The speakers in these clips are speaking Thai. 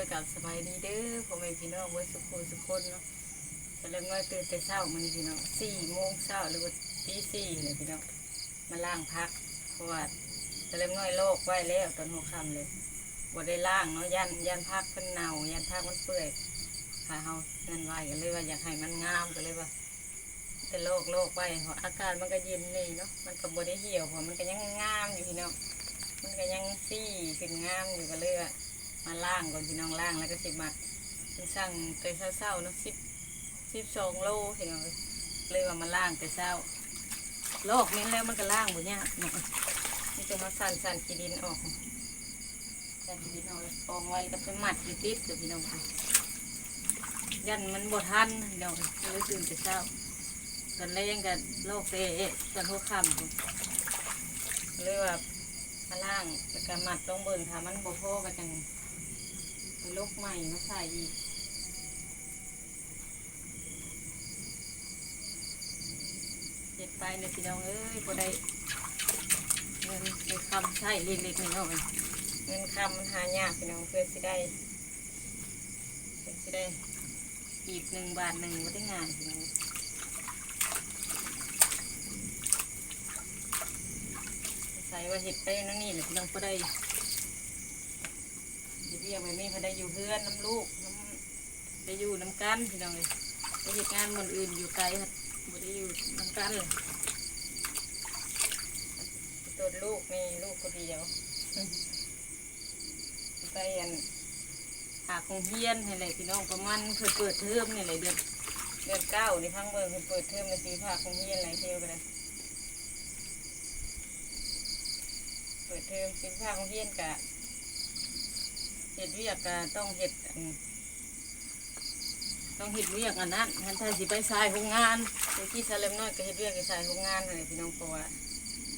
ยกับสบายดีเด้อพ่อแม่พี่น้องเว้ยสุขคนสุขคนเนาะแต่เริ่มน้อยตื่นแต่เช้ามื้อนี้พี่น้องสี่โมงเช้าหรือว่าตีสี่เลยพี่น้องมาล้างพักเพราะว่าแต่เริ่มน้อยโลกไว้แล้วตอนหัวค่ำเลยบ่ได้ล้างเนาะยันยันพักมันเน่ายันพักมันเปื่อยหาเฮานั่นไว้ก็เลยว่าอยากให้มันงามก็เลยว่าแต่โลกโลกไว้เพราะอากาศมันก็เย็นนี่เนาะมันก็บ่ได้เหี่ยวเพราะมันก็ยังงามอยู่พี่น้องมันก็ยังซี่ขึ้นงามอยู่ก็เลยว่า มาล่างก่อนพี่น้องล่างแล้วก็สิมัดมันสั่งแต่เช้าๆเนาะสิบสิบสองโลพี่น้องเลยว่ามาล่างแต่เช้าโลกนี้แล้วมันก็ล่างหมดเนี่ยนี่จะมาสั่นสั่นกีดินออกสั่นกีดินออกกองไว้ก็ไปมัดอยู่ติดเดี๋ยวพี่น้องยันมันบดทันพี่น้องเลยตื่นแต่เช้าตอนแรกกับโลกเตะตอนหัวค่ำเลยว่ามาล่างแล้วก็มัดลงเบิ่งถ้ามันบ่พอก็จัง ลกใหม่มาใส่อีกเจ็ดไปเนี่ยพี่น้องเอ้ยบ่ได้เงินในคำใช้เล็กๆน้อยๆเงินคำมันหายากพี่น้องเพื่อสิได้เพื่อสิได้อีกหนึ่งบาทหนึ่งบ่ได้งานพี่น้องใส่ว่าเห็ดไปนั่นนี่แหละพี่น้องก็ได้ เดเรียกไว้นี่พอได้อยู่เพื่อนน้ำลูกน้ำได้อยู่น้ำกันพี่น้องเลยไปเหตุงานมันอื่นอยู่ไกลครับบ่ได้อยู่น้ำกันเลยตัวลูกมีลูกคนเดียวไปอันหาคงเฮียนให้เลยพี่น้องประมาณเพิ่นเปิดเทอมนี่เลยเดือนเดือนเก้าในี่พังเบิ่งเพิ่นเปิดเทอมในสีภาคงเฮียนอะไรเที่ยวกันเลยเปิดเทอมสิบห้าของเฮียนกะ เห็ดเวียกกะต้องเห็ดอันต้องเห็ดเวียกอันนั้นทันทีสิไปสายโรงงานไปที่ซาเลมน้อยก็เห็ดเวียกไปสายโรงงานเลยพี่น้องเพราะว่า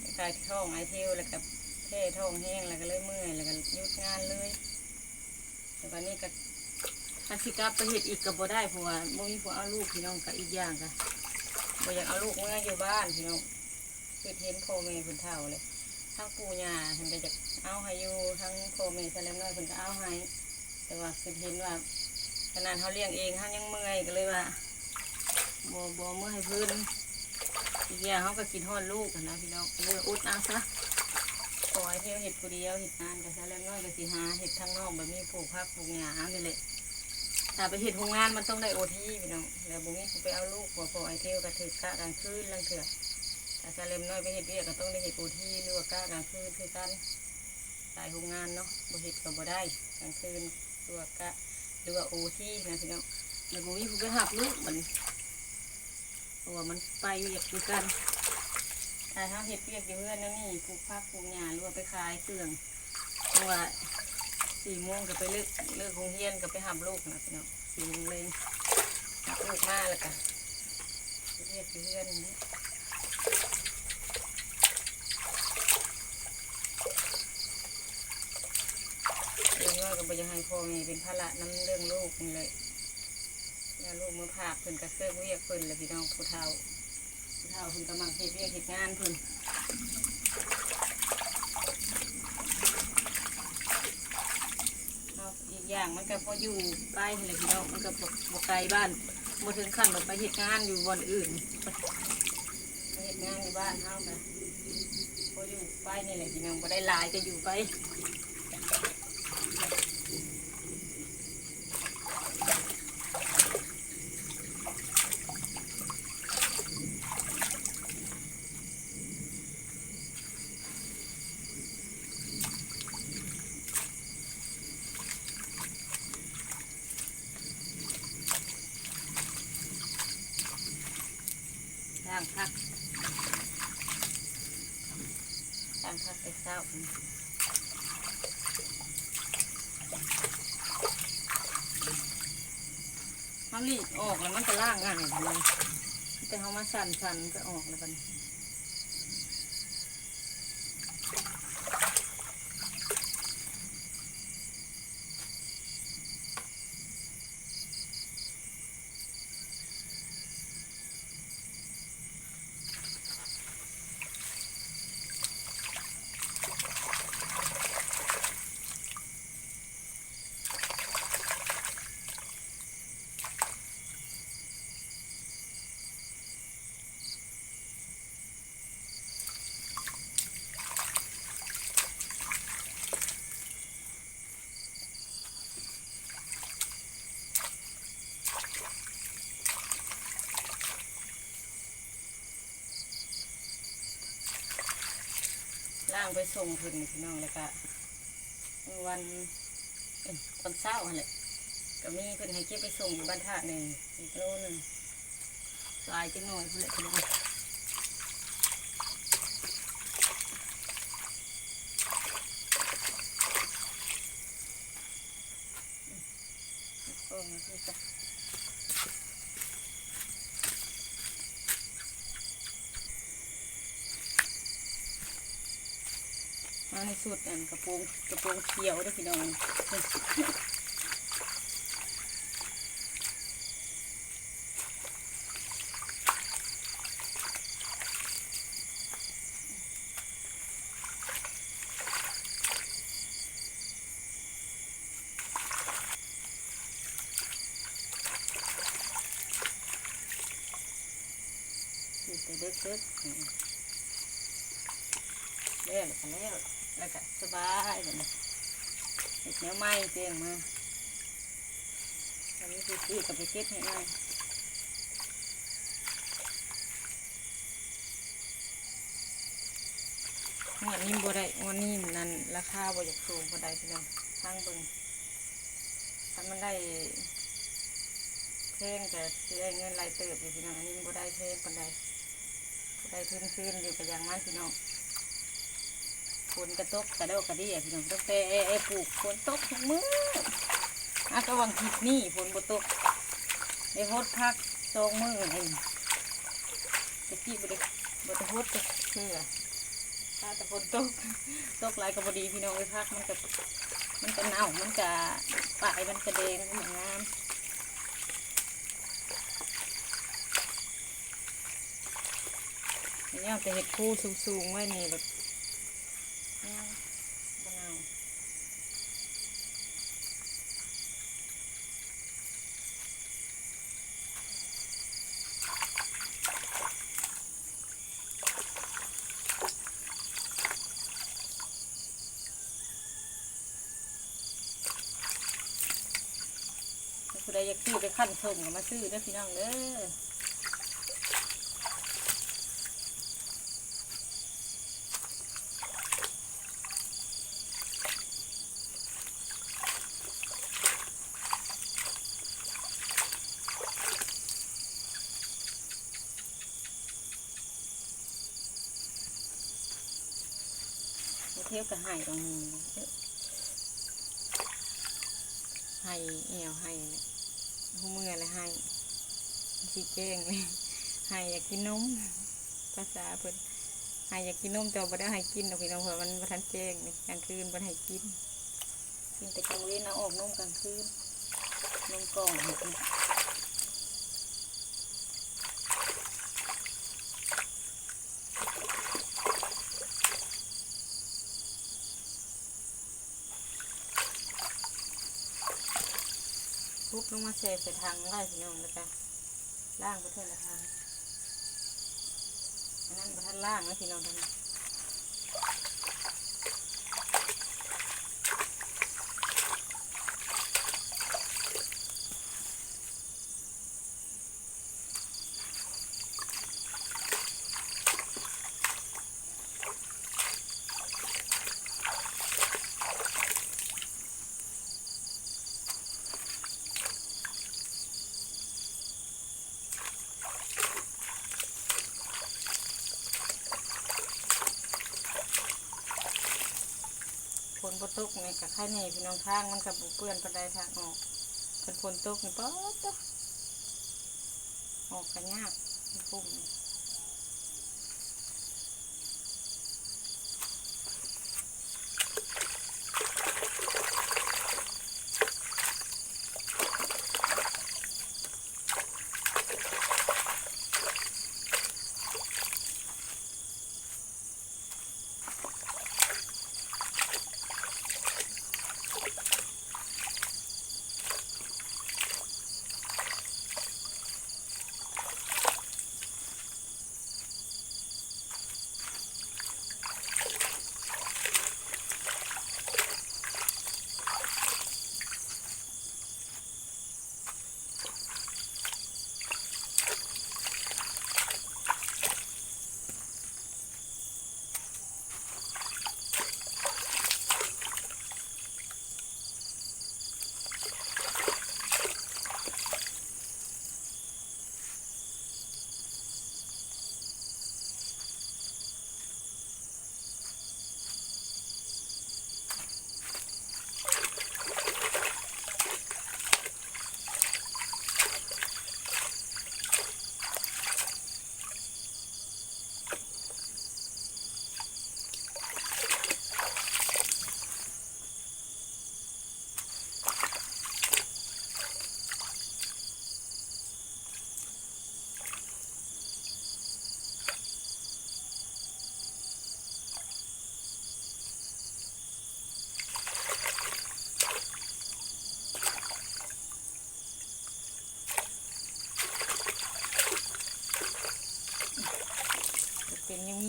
ไปขายท่องไอเทลแล้วก็เท่ท่องแห้งแล้วก็เลยเมื่อยแล้วก็หยุดงานเลยแต่วันนี้ก็ถ้าสิกลับไปเห็ดอีกก็บ่ได้เพราะว่าบ่มีผู้เอาลูกพี่น้องก็อีกอย่างก็บ่อยากเอาลูกเมื่ออยู่บ้านพี่น้องคือเห็นพ่อแม่คนเฒ่าเลยทั้งปู่ย่าเพิ่นก็จะ เอาให้อยู่ทั้งพ่อแม่ซะแล้วน้อยเพิ่นก็เอาให้แต่ว่าคือเห็นว่าขนาดเขาเลี้ยงเองเขายังเมื่อยก็เลยว่าบ่บ่เมื่อให้พิ่นอีกอย่างเขาก็กินฮอดลูกนะพี่น้องเลยว่าอุดเอาซะปล่อยเที่ยวเห็ดผู้เดียวเห็ดงานก็ซะแล้วน้อยก็สิหาเห็ดทางนอกแบบนี้ปลูกผักปลูกหญ้านี่แหละถ้าไปเห็ดโรงงานมันต้องได้โอทีพี่น้องแล้วบ่มีผู้ไปเอาลูกบ่พอไอเที่ยวก็ถือกะกลางคืนลังเถื่อถ้าซเลมน้อยไปเห็ดเรียกก็ต้องได้เห็ดปูที่หรือว่ากล้ากลางคืนคือกันายโรงงานเนาะบ่เห็ดก็บ่ได้กลางคืนหรือว่ากะหรือว่าโอที่นะพี่น้องแล้วบ่มีผู้ไปหับลูกมันเพราะว่ามันไปเรียกคือกันถ้าเขาเห็ดเรียกอยู่เพื่อนนั่นนี่ปลูกผักปลูกหญ้าหรือว่าไปขายเครื่องเพราะว่าสี่โมงก็ไปเลิกเลิกโรงเรียนก็ไปหับลูกนะพี่น้องสี่โมงเลยหับลูกมาแล้วก็ไปเรียกอยู่เพื่อนนี่เรื่องน้อย ก็บ่อยากให้พ่อแม่เป็นภาระน้ำเรื่องลูกนี่เลยแล้วลูกมือผากเพิ่นก็เครื่องเรียกเพิ่นแหละพี่น้องผู้เฒ่าผู้เฒ่าเพิ่นกำลังเฮ็ดเรียกเฮ็ดงานเพิ่นอีกอย่างมันก็พออยู่ใกล้เลยพี่น้องมันก็บ่บ่ไกลบ้านบ่ถึงขั้นแบบไปเฮ็ดงานอยู่บนอื่นไปเฮ็ดงานอยู่บ้านเฮาก็พออยู่ไปนี่แหละพี่น้องบ่ได้หลายก็อยู่ไป สร้างพักสร้างพักไปเศร้า เขาลีดออกแล้วมันจะล่างง่ายเลยแต่เขามาสั่นสั่นๆก็ออกแล้วกัน ล่างไปส่งเพิ่นพี่น้องแล้วก็วันเอ้ยวันเสาร์นั่นแหละก็มีเพิ่นให้เก็บไปส่งอยู่บ้านท่าหนึ่งอีกโลหนึ่งสายจังหน่อยเพิ่อนพี่น้องโอ้ยจ้ะ มาให้สุดอันกระโปรงกระโปรงเขียวเด้วยพี่น้องอยู่แต่เด็กๆอืมแล้วแล้ว แล้วก็สบายแบบนี้เห็ดแนวไหมเตียงมาอันนี้คือซื้อกับไปเก็บให้ง่ายงวดนี้บ่ได้งวดนี้นั่นราคาบ่อยากสูงบ่ได้พี่น้องทางเบิ่งถ้ามันได้แพงก็สิได้เงินรายเติบอยู่พี่น้องอันนี้บ่ได้แพงปานใดบ่ได้ทุนคืนอยู่กับอย่างมันพี่น้อง ฝนกระตกกระโดกกระเดี่ยพี่น้องตั้งแต่ปลูกฝนตกทุกมื้ออาก็วังทิศนี่ฝนบ่ตกได้ฮดพักสองมื้อเองตะกี้บ่ได้บ่ได้ฮดก็คือถ้าแต่ฝนตกตกหลายก็บ่ดีพี่น้องไปพักมันก็มันก็เน่ามันก็ปลายมันก็แดงมันงามอันนี้เอาแต่เห็ดคู่สูงๆไว้นี่แบบ บ่เอาผู้ใดอยากซื้อไปขั้นส่งก็มาซื้อเด้อพี่น้องเด้อ เที่ยวกับไห่ตรงนี้ไห่เอวไห่หูเมื่อและไห่สีแจ้งเลยไห่อยากกินนมภาษาเพิ่นไห่อยากกินนมแต่ว่าบ่ได้ให้กินดอกพี่น้องเพราะมันบ่ทันแจ้งนี่กลางคืนบ่ให้กินกินแต่กลางเว้นเอาออกนมกลางคืนนมกล่องให้กินทุบ ลงมาเซใส่ทางไล่พี่น้องแล้วกันล่างไปเท่าละทางอันนั้นบ่ทันล่างนะพี่น้องทางนี้ บตกนี่กับไข่เน่พี่น้องทางมันกับเปื้อนปันไดทางออกเป็นฝนตกนี่ป๊อดตะออกกันยากคุ้ม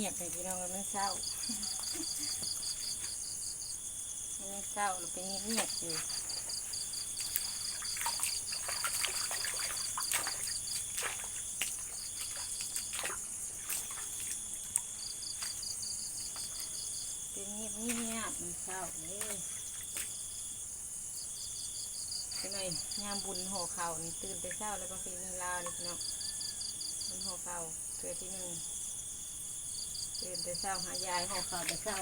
นี่เป็นเงียพี่น้องมันเศร้ามันเศร้าหรือเป็นเงียบๆอยู่เป็นเงียบๆมันเศร้าเลยเป็นไงยามบุญห่อเข่านี่ตื่นแต่เช้าแล้วก็ฟีนลาวนี่พี่น้องบุญห่อเข่าเพื่อที่หนึ่ง ตื่นแต่เช้าหายายหอบข่าวแต่เช้า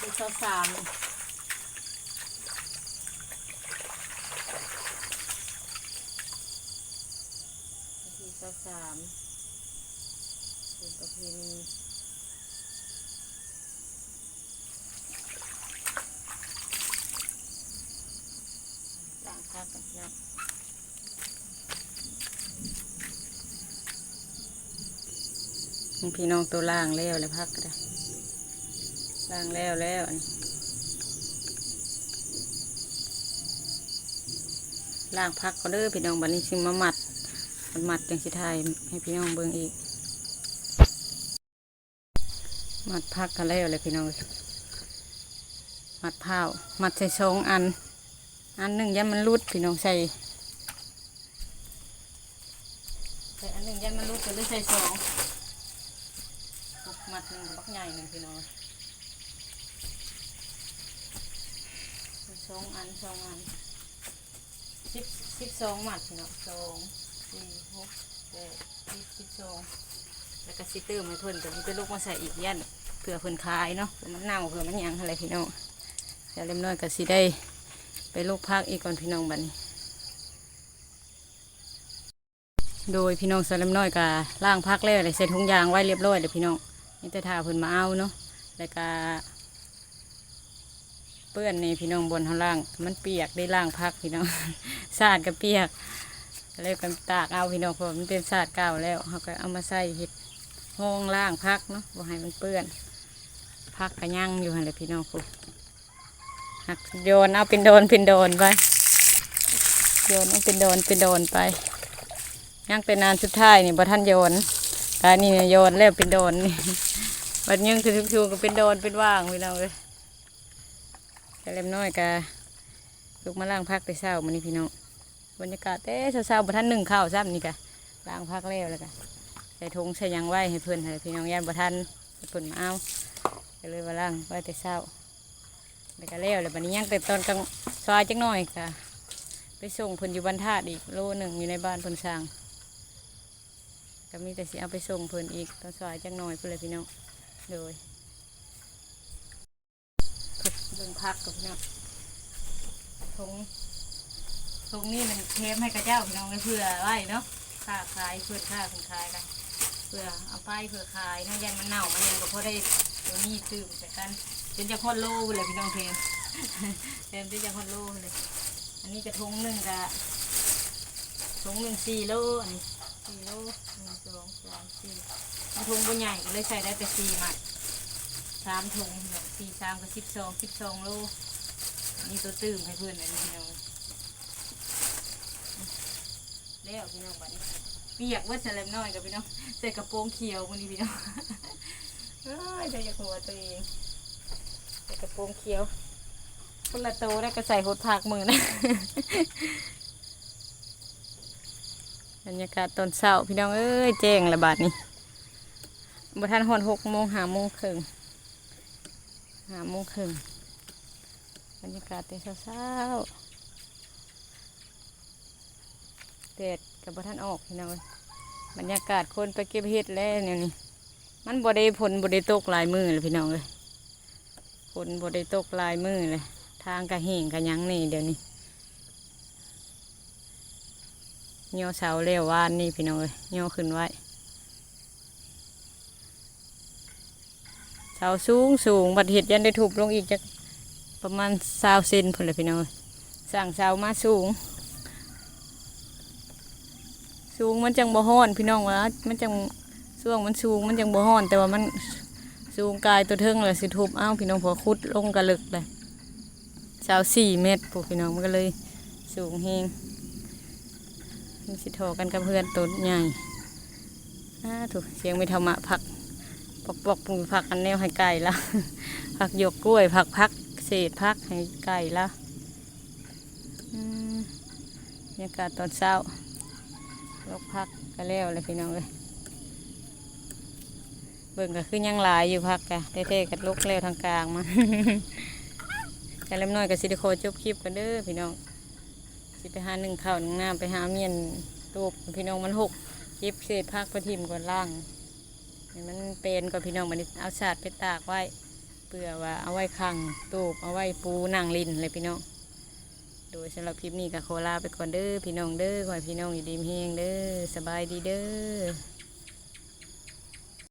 ตื่นเช้าสามที่เช้าสามตื่นประเพณีล้างข้าวกันนะ พี่น้องตัวล่างแล้วเลยพักก็ได้ล้างแล้วแล้วล้างพักก็เด้อพี่น้องบัดนี้ชิมมาหมัดมันหมัดจังสิไทยให้พี่น้องเบิ่งอีกหมัดพักกันแล้วเลยพี่น้องหมัดผ้าหมัดใส่สองอัน อันหนึ่งยันมันรุดพี่น้องใส่ใส่อันหนึ่งยันมันรุดก็เลยใส่สอง มัดหนึ่งบักใหญ่หนึ่งพี่น้องสองอันสองอันสิบสิบสองหมัดเนาะสองสี่หกแปดสิบสิบสองแล้วก็ซิเตอร์มาเพิ่นตันี้เป็นลูกมาใส่อีกยันเผื่อเพิ่นขายเนาะเผื่อมันเน่าเผื่อมันยังอะไรพี่น้องเดี๋ยวเล็มน้อยก็สิได้ไปลูกพักอีกก่อนพี่น้องบัดนี้โดยพี่น้องสลัมน้อยก็ล่างพักแล้วเลยเสร็จทุงยางไว้เรียบร้อยเลยพี่น้อง นี่แต่ทาเพิ่นมาเอาเนาะแล้วก็เปื้อนในพี่น้องบนข้างล่าง มันเปียกได้ล่างพักพี่น้องสาดก็เปียกแล้วกันตากเอาพี่น้องเพราะมันเป็นสาดเก่าแล้วเขาก็เอามาใส่เห็ดห้องล่างพักเนาะบ่ให้มันเปื้อนพักกระยั่งอยู่หันแหละพี่น้องคุณหักโยนเอาเป็นโดนเป็นโดนไปโยนเอาเป็นโดนเป็นโดนไปยังเป็นนานสุดท้ายนี่บ่ท่านโยน กายนี่โยนแล้วเป็นโดนนี่บัดยังคือทุกๆก็เป็นโดนเป็นว่างพี่น้องเลยกะเล็มน้อยกะลูกมาล้างพักแต่เช้ามันนี่พี่น้องบรรยากาศเต้เช้าๆบท่านหนึ่งข้าวซ้ำนี่กะล้างพักแล้วแล้วกะใส่ถุงใส่ยังไหวให้เพื่อนให้พี่น้องย่านบท่านเพื่อนมาเอาก็เลยมาล้างไว้แต่เช้าแล้วก็แล้วแล้วบัดนี้ยังแต่ตอนกลางซอยจักหน่อยกะไปส่งเพิ่นอยู่บ้านธาตุอีกโลหนึ่งอยู่ในบ้านเพิ่นสร้าง ก็มีแต่สิเอาไปส่งเพิ่นอีกตอนซอยจักหน่อยเพื่อนเลยพี่น้องโดยเบิ่งพักกับพี่น้องทงทงนี่มันเทมให้กระเจ้าพี่น้องเพื่อไว้เนาะค่าขายเพื่อค่าคนขายกันเพื่อเอาไปเพื่อขายเนาะยันมันเน่ามันยังก็พอได้ตัวนี้ซื้อมาจากกันจนจะฮอดโลเลยพี่น้องเทมเทมจนจะฮอดโลเลย อันนี้กระทงหนึ่งกะทงหนึ่งสี่โลอันนี้สี่โล่ สี่มันทงบนใหญ่ก็เลยใส่ได้แต่สี่หมัดสามถุงสี่สามกับสิบสองสิบสองโลนี่ตัวตื้มให้เพื่อนอันนี้พี่น้องแล้วพี่น้องบัดนี้เปียกเว่าจะเล็มน้อยกับพี่น้องใส่กระโปรงเขียวมันนี้พี่น้องเอ้ยจะอยากหัวตัวเองใส่กระโปรงเขียวคนละโตได้ก็ใส่หดผักมือนะ บรรยากาศตอนเช้าพี่น้องเอ้ยแจ้งระบาดนี้บทันหอนหกโมงหาโมงครึ่งหาโมงครึ่งบรรยากาศแต่เช้าแดดกับบท่านออกพี่น้องบรรยากาศคนไปเก็บเห็ดแล้วเนี่ยนี่มันบดได้ผลบดได้ตกลายมือเลยพี่น้องเลยผลบดได้ตกลายมือเลยทางกระเหงกระยังนี่เดี๋ยวนี้ เหี่ยวเสาเลี้ยววานนี่พี่น้องเลยเหี่ยวขึ้นไว้เสาสูงสูงบัดเห็ดยันได้ถูกลงอีกจากประมาณสาวเซนพุ่นเลยพี่น้องสั่งเสามาสูง สูงมันจังบ่ฮ้อนพี่น้องวะมันจังช่วงมันสูงมันจังบ่ฮ้อน แต่ว่ามันสูงกายตัวเทิงเลยสิทุบอ้าวพี่น้องพอคุดลงกระลึกเลยเสาสี่เมตรพวกพี่น้องมันก็เลยสูงเฮง สิทอกันกับเพื่อนต้นใหญ่ถูกเสียงไม่ธรรมะพักปอกปอกปรุงผักอันแนวให้ไก่ละผักหยกกล้วย ผักพักเศษพักให้ไก่ละบรรยากาศตอนเช้าลกพักก็แล้วเลยพี่น้องเลยเบิ่งก็คือยังหลายอยู่พักกะเท่ๆกับลกแล้วทางกลางมาแต่เล็มน้อยกับซิลิโคจบคลิปกันเด้อพี่น้อง สิไปหาหนึ่งข้าวหนึ่งน้ำไปหาเมียนตูบพี่น้องมันหกคลิปเศษพักพระทิมก่อนล่างมันเป็นก็พี่น้องมันเอาสาดไปตากไว้เปื่อว่าเอาไว้ขังตูบเอาไว้ปูนางลินเลยพี่น้องโดยสำหรับคลิปนี้ก็โคลาไปก่อนเด้อพี่น้องเด้อขอให้พี่น้องอยู่ดีมีเฮงเด้อสบายดีเด้อ